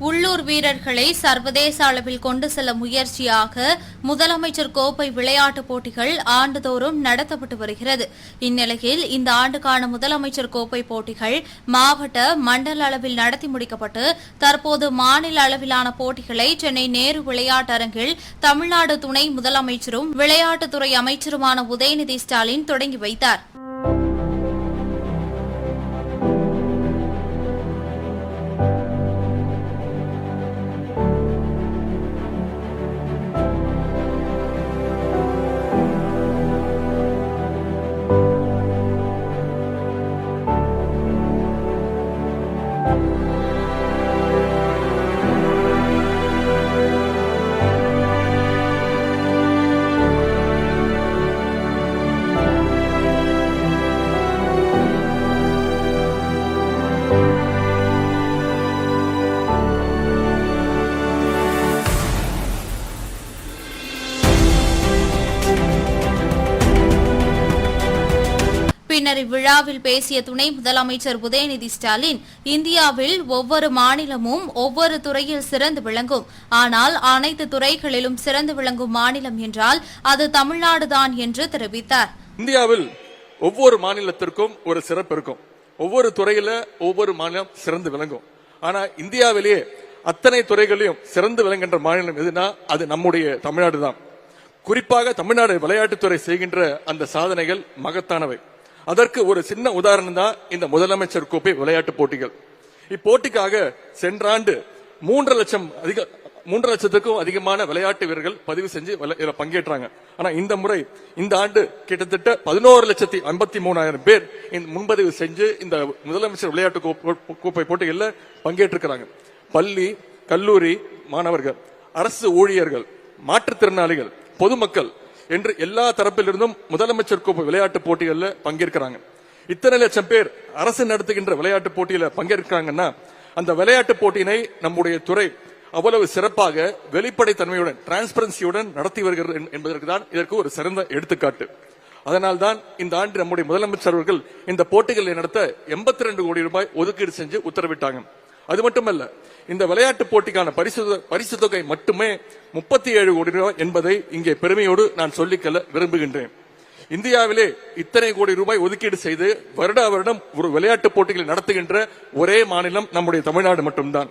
உள்ளூர் வீரர்களை சர்வதேச அளவில் கொண்டு செல்ல முயற்சியாக முதலமைச்சர் கோப்பை விளையாட்டுப் போட்டிகள் ஆண்டுதோறும் நடத்தப்பட்டு வருகிறது. இந்நிலையில் இந்த ஆண்டுக்கான முதலமைச்சர் கோப்பை போட்டிகள் மாவட்ட மண்டல அளவில் நடத்தி முடிக்கப்பட்டு தற்போது மாநில அளவிலான போட்டிகளை சென்னை நேரு விளையாட்டரங்கில் தமிழ்நாடு துணை முதலமைச்சரும் விளையாட்டுத்துறை அமைச்சருமான உதயநிதி ஸ்டாலின் தொடங்கி பின்னர் இவ்விழாவில் பேசிய துணை முதலமைச்சர் உதயநிதி ஸ்டாலின் இந்தியாவில் ஒவ்வொரு மாநிலமும் ஒவ்வொரு துறையில் சிறந்து விளங்கும். ஆனால் அனைத்து துறைகளிலும் சிறந்து விளங்கும் மாநிலம் என்றால் அது தமிழ்நாடுதான் என்று தெரிவித்தார். இந்தியாவில் ஒவ்வொரு மாநிலத்திற்கும் ஒரு சிறப்பு இருக்கும். ஒவ்வொரு துறையில ஒவ்வொரு மாநிலம் சிறந்து விளங்கும். ஆனா இந்தியாவிலேயே அத்தனை துறைகளையும் சிறந்து விளங்குகின்ற மாநிலம் எதுனா அது நம்முடைய தமிழ்நாடு தான். குறிப்பாக தமிழ்நாடு விளையாட்டுத்துறை செய்கின்ற அந்த சாதனைகள் மகத்தானவை. அதற்கு ஒரு சின்ன உதாரணம் தான் இந்த முதலமைச்சர் கோப்பை விளையாட்டுப் போட்டிகள். இப்போட்டிக்காக சென்ற ஆண்டு மூன்று லட்சம் அதிக மூன்று லட்சத்துக்கும் அதிகமான விளையாட்டு வீரர்கள் பதிவு செஞ்சு இதுல பங்கேற்றாங்க. ஆனா இந்த முறை இந்த ஆண்டு கிட்டத்தட்ட பதினோரு லட்சத்தி ஐம்பத்தி மூணாயிரம் பேர் முன்பதிவு செஞ்சு இந்த முதலமைச்சர் விளையாட்டு கோப்பை போட்டிகளில் பங்கேற்றிருக்கிறாங்க. பள்ளி கல்லூரி மாணவர்கள் அரசு ஊழியர்கள் மாற்றுத்திறனாளிகள் பொதுமக்கள் என்று எல்லா தரப்பிலிருந்தும் முதலமைச்சர் கோப்பை விளையாட்டு போட்டிகளில் பங்கேற்கிறாங்க. இத்தனை லட்சம் பேர் அரசு நடத்துகின்ற விளையாட்டு போட்டியில பங்கேற்கிறாங்கன்னா அந்த விளையாட்டு போட்டியினை நம்முடைய துறை அவ்வளவு சிறப்பாக வெளிப்படைத்தன்மையுடன் டிரான்ஸ்பரன்சியுடன் நடத்தி வருகிறது என்பதற்கு தான் இதற்கு ஒரு சிறந்த எடுத்துக்காட்டு. அதனால்தான் இந்த ஆண்டு நம்முடைய முதலமைச்சர் அவர்கள் இந்த போட்டிகளை நடத்த எண்பத்தி ரெண்டு கோடி ரூபாய் ஒதுக்கீடு செஞ்சு உத்தரவிட்டாங்க. அது மட்டுமல்ல இந்த விளையாட்டு போட்டிக்கான பரிசு பரிசு தொகை மட்டுமே முப்பத்தி ஏழு கோடி ரூபாய் என்பதை இங்கே பெருமையோடு நான் சொல்லிக்கொள்ள விரும்புகின்றேன். இந்தியாவிலே இத்தனை கோடி ரூபாய் ஒதுக்கீடு செய்து வருடா வருடம் ஒரு விளையாட்டு போட்டிகளை நடத்துகின்ற ஒரே மாநிலம் நம்முடைய தமிழ்நாடு மட்டும்தான்.